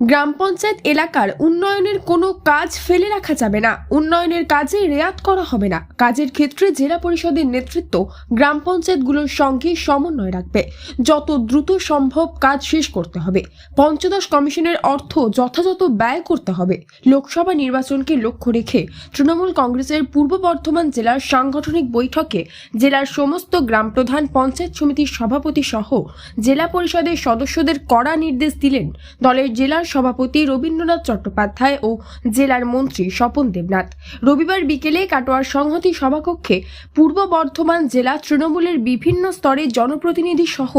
গ্রাম পঞ্চায়েত এলাকার উন্নয়নের কোনো কাজ ফেলে রাখা যাবে না। উন্নয়নের কাজে রেয়াত করা হবে না। কাজের ক্ষেত্রে জেলা পরিষদের নেতৃত্ব গ্রাম পঞ্চায়েতগুলোর সঙ্গে সমন্বয় রাখবে। যত দ্রুত সম্ভব কাজ শেষ করতে হবে। পঞ্চদশ কমিশনের অর্থ যথাযথ ব্যয় করতে হবে। লোকসভা নির্বাচনকে লক্ষ্য রেখে তৃণমূল কংগ্রেসের পূর্ব বর্ধমান জেলার সাংগঠনিক বৈঠকে জেলার সমস্ত গ্রাম প্রধান পঞ্চায়েত সমিতির সভাপতি সহ জেলা পরিষদের সদস্যদের কড়া নির্দেশ দিলেন। দলের জেলার সভাপতি রবীন্দ্রনাথ চট্টোপাধ্যায় ও জেলার মন্ত্রী স্বপন দেবনাথ। রবিবার বিকেলে কাটোয়ার সংহতি সভাকক্ষে পূর্ব বর্ধমান জেলা তৃণমূলের বিভিন্ন স্তরের জনপ্রতিনিধি সহ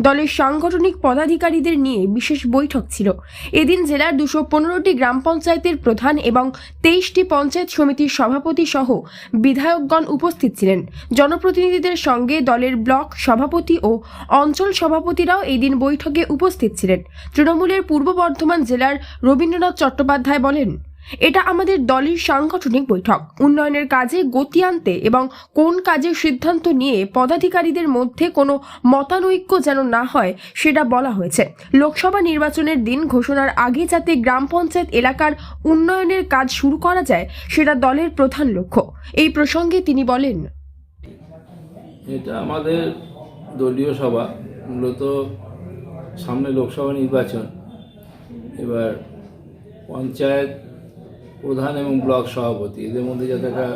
দলের সাংগঠনিক পদাধিকারীদের নিয়ে বিশেষ বৈঠক ছিল। এদিন জেলার দুশো পনেরোটি গ্রাম পঞ্চায়েতের প্রধান এবং তেইশটি পঞ্চায়েত সমিতির সভাপতি সহ বিধায়কগণ উপস্থিত ছিলেন। জনপ্রতিনিধিদের সঙ্গে দলের ব্লক সভাপতি ও অঞ্চল সভাপতিরাও এদিন বৈঠকে উপস্থিত ছিলেন। তৃণমূলের পূর্ব বর্ধমান জেলার রবীন্দ্রনাথ চট্টোপাধ্যায় বলেন, এটা আমাদের দলের সাংগঠনিক বৈঠক। উন্নয়নের কাজে গতি আনতে এবং কোন কাজের সিদ্ধান্ত নিয়ে পদাধিকারীদের মধ্যে কোনো মতানৈক্য যেন না হয়, সেটা বলা হয়েছে। লোকসভা নির্বাচনের দিন ঘোষণার আগে যাতে গ্রাম পঞ্চায়েত এলাকার উন্নয়নের কাজ শুরু করা যায়, সেটা দলের প্রধান লক্ষ্য। এই প্রসঙ্গে তিনি বলেন, এটা আমাদের দলীয় সভা। মূলত সামনে লোকসভা নির্বাচন। এবার পঞ্চায়েত প্রধান এবং ব্লক সভাপতি, এদের মধ্যে যাতে একটা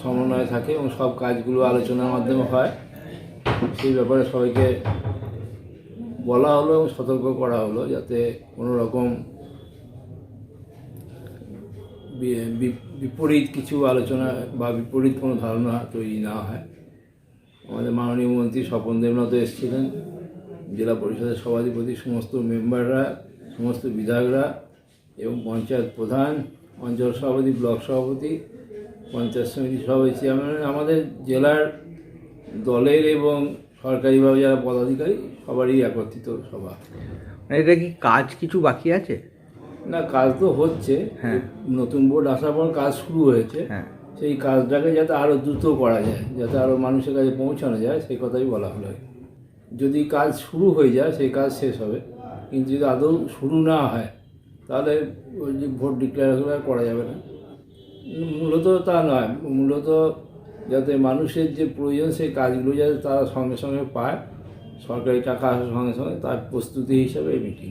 সমন্বয় থাকে এবং সব কাজগুলো আলোচনার মাধ্যমে হয়, সেই ব্যাপারে সবাইকে বলা হলো এবং সতর্ক করা হলো যাতে কোনো রকম বিপরীত কিছু আলোচনা বা বিপরীত কোনো ধারণা তৈরি না হয়। আমাদের মাননীয় মন্ত্রী স্বপন দেবনাথ এসেছিলেন, জেলা পরিষদের সভাধিপতি, সমস্ত মেম্বাররা সমস্ত বিধায়করা এবং পঞ্চায়েত প্রধান অঞ্চল সভাপতি ব্লক সভাপতি পঞ্চায়েত সমিতি সভাপতি চেয়ারম্যান আমাদের জেলার দলের এবং সরকারিভাবে যারা পদাধিকারী সবারই একত্রিত সভা। মানে এটা কি কাজ কিছু বাকি আছে? না কাজ তো হচ্ছে। হ্যাঁ। নতুন বোর্ড আসার পর কাজ শুরু হয়েছে। হ্যাঁ। সেই কাজটাকে যাতে আরও দ্রুত করা যায় যাতে আরও মানুষের কাছে পৌঁছানো যায় সেই কথাই বলা হলো। যদি কাজ শুরু হয়ে যায় সেই কাজ শেষ হবে। কিন্তু যদি আদৌ শুরু না হয়, তাহলে ওই যে ভোট ডিক্লেয়ার করা যাবে না। মূলত তা নয়, মূলত যাতে মানুষের যে প্রয়োজন, সেই কাজগুলো যাতে তারা সঙ্গে সঙ্গে পায়। সরকারি টাকা আসার সঙ্গে সঙ্গে তার প্রস্তুতি হিসাবে এই মিটিং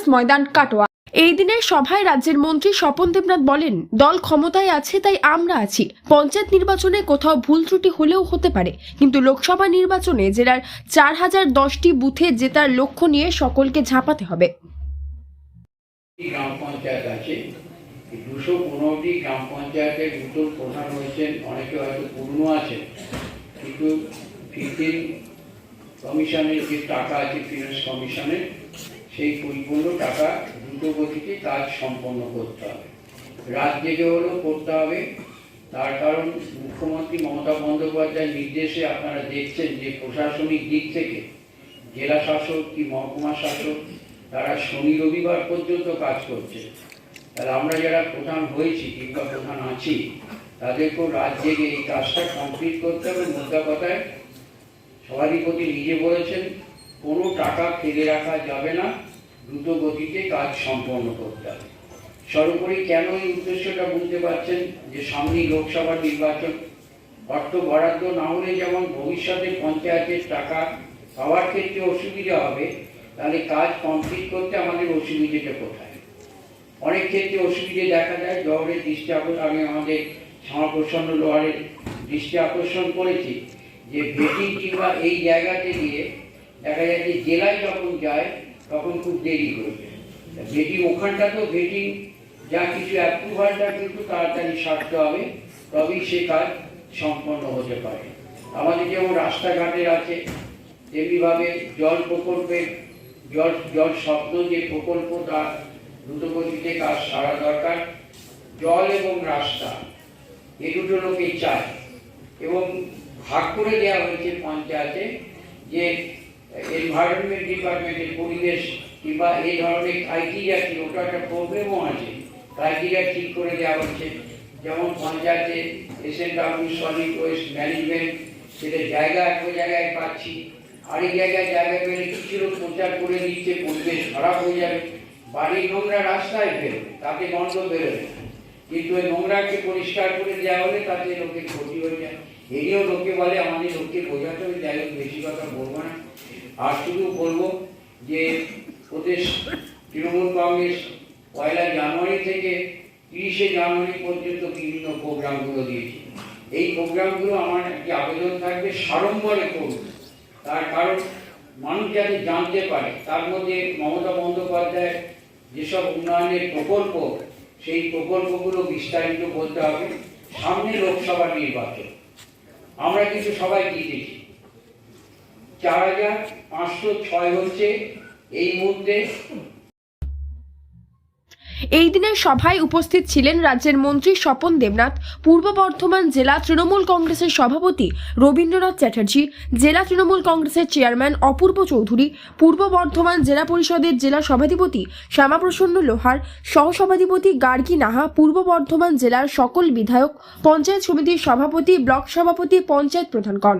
ময়দান কাটোয়া। এই দিনের সভায় রাজ্যের মন্ত্রী স্বপন দেবনাথ বলেন, দল ক্ষমতায় আছে, তাই আমরা আছি। পঞ্চায়েত নির্বাচনে কোথাও ভুল ত্রুটি হলেও হতে পারে। কিন্তু লোকসভা নির্বাচনে জেলার চার হাজার দশটি বুথে জেতার লক্ষ্য নিয়ে সকলকে ঝাঁপাতে হবে। গ্রাম পঞ্চায়েত আছে। দুশো পনেরোটি গ্রাম দুটো প্রধান অনেকে হয়তো কিন্তু ফিফটিন কমিশনের যে টাকা আছে ফিনান্স কমিশনের সেই পরিপূর্ণ টাকা দ্রুত গতিতে কাজ সম্পন্ন করতে হবে। রাত জেগে হলেও করতে হবে। তার কারণ মুখ্যমন্ত্রী মমতা বন্দ্যোপাধ্যায়ের নির্দেশে আপনারা দেখছেন যে প্রশাসনিক দিক থেকে জেলা শাসক কি মহকুমা শাসক, তারা শনি রবিবার পর্যন্ত কাজ করছে। তাহলে আমরা যারা প্রধান হয়েছি কিংবা প্রধান আছি, তাদেরকেও রাত জেগে এই কাজটা কমপ্লিট করতে হবে। মোদ্দা কথায় সভাধিপতি নিজে বলেছেন কোনো টাকা ফেলে রাখা যাবে না, দ্রুত গতিতে কাজ সম্পন্ন করতে হবে। সর্বোপরি কেন এই উদ্দেশ্যটা বুঝতে পারছেন যে সামনেই লোকসভা নির্বাচন? অর্থ বরাদ্দ না হলে যেমন ভবিষ্যতে পঞ্চায়েতের টাকা পাওয়ার ক্ষেত্রে অসুবিধা হবে, তাহলে কাজ কমপ্লিট করতে আমাদের অসুবিধেটা কোথায়? অনেক ক্ষেত্রে অসুবিধে দেখা যায়, জহরের দৃষ্টি আকর্ষণ, আমি আমাদের শ্যামাপ্রসন্ন লোহারের দৃষ্টি আকর্ষণ করেছি যে ভেটিং কিংবা এই জায়গাতে গিয়ে দেখা যায় যে জেলায় যখন যায়, তখন খুব দেরি করবে ভেটিং তো ভেটিং যা কিছু অ্যাপ্রুভালটা কিন্তু তাড়াতাড়ি সারতে হবে, তবেই সে কাজ সম্পন্ন হতে পারে। আমাদের যেমন রাস্তাঘাটের আছে, তেমনিভাবে জল প্রকল্পের, জল জল শব্দ যে প্রকল্প তার দ্রুতগতিতে কাজ সারা দরকার। জল এবং রাস্তা, এ দুটো লোকেই চায়। এবং ভাগ করে দেওয়া হয়েছে পঞ্চায়েতে যে এনভায়রনমেন্ট ডিপার্টমেন্টের পরিবেশ কিংবা এই ধরনের ক্রাইটেরিয়া কি? ওটা একটা প্রবলেমও আছে। ক্রাইটেরিয়া ঠিক করে দেওয়া হচ্ছে। যেমন পঞ্চায়েতে এসএনডাব্লিউ সলিড ওয়েস্ট ম্যানেজমেন্ট সেটা জায়গা একটা জায়গায় পাচ্ছি। আরেক জায়গায় জায়গা পেলে কিছু প্রচার করে দিচ্ছে, পরিবেশ খারাপ হয়ে যাবে। বাড়ির নোংরা রাস্তায় বেরোবে তাতে গন্ধ বেরোবে কিন্তু ওই নোংরাকে পরিষ্কার করে দেওয়া হলে তাতে লোকের ক্ষতি হয়ে যায়। এরিও লোকে বলে, আমাদের লোককে বোঝাতে হবে, যাই হোক, বেশি কথা বলব না। আর শুধু বলব যে প্রদেশ তৃণমূল কংগ্রেস পয়লা জানুয়ারি থেকে তিরিশে জানুয়ারি পর্যন্ত বিভিন্ন প্রোগ্রামগুলো দিয়েছে। এই প্রোগ্রামগুলো আমার একটি আবেদন থাকবে সাড়ম্বরে করুন তার কারণ মানুষ যাতে জানতে পারে, তার মধ্যে মমতা বন্দ্যোপাধ্যায় যেসব উন্নয়নের প্রকল্প, সেই প্রকল্পগুলো বিস্তারিত করতে হবে। সামনে লোকসভা নির্বাচন। আমরা কিন্তু সবাই জিতেছি চার হাজার পাঁচশো ছয় হচ্ছে এই মুহূর্তে। এই দিনের সভায় উপস্থিত ছিলেন রাজ্যের মন্ত্রী স্বপন দেবনাথ, পূর্ব বর্ধমান জেলা তৃণমূল কংগ্রেসের সভাপতি রবীন্দ্রনাথ চ্যাটার্জি, জেলা তৃণমূল কংগ্রেসের চেয়ারম্যান অপূর্ব চৌধুরী, পূর্ব বর্ধমান জেলা পরিষদের জেলা সভাধিপতি শ্যামাপ্রসন্ন লোহার, সহসভাধিপতি গার্গী নাহা, পূর্ব বর্ধমান জেলার সকল বিধায়ক, পঞ্চায়েত সমিতির সভাপতি, ব্লক সভাপতি, পঞ্চায়েত প্রধানগণ।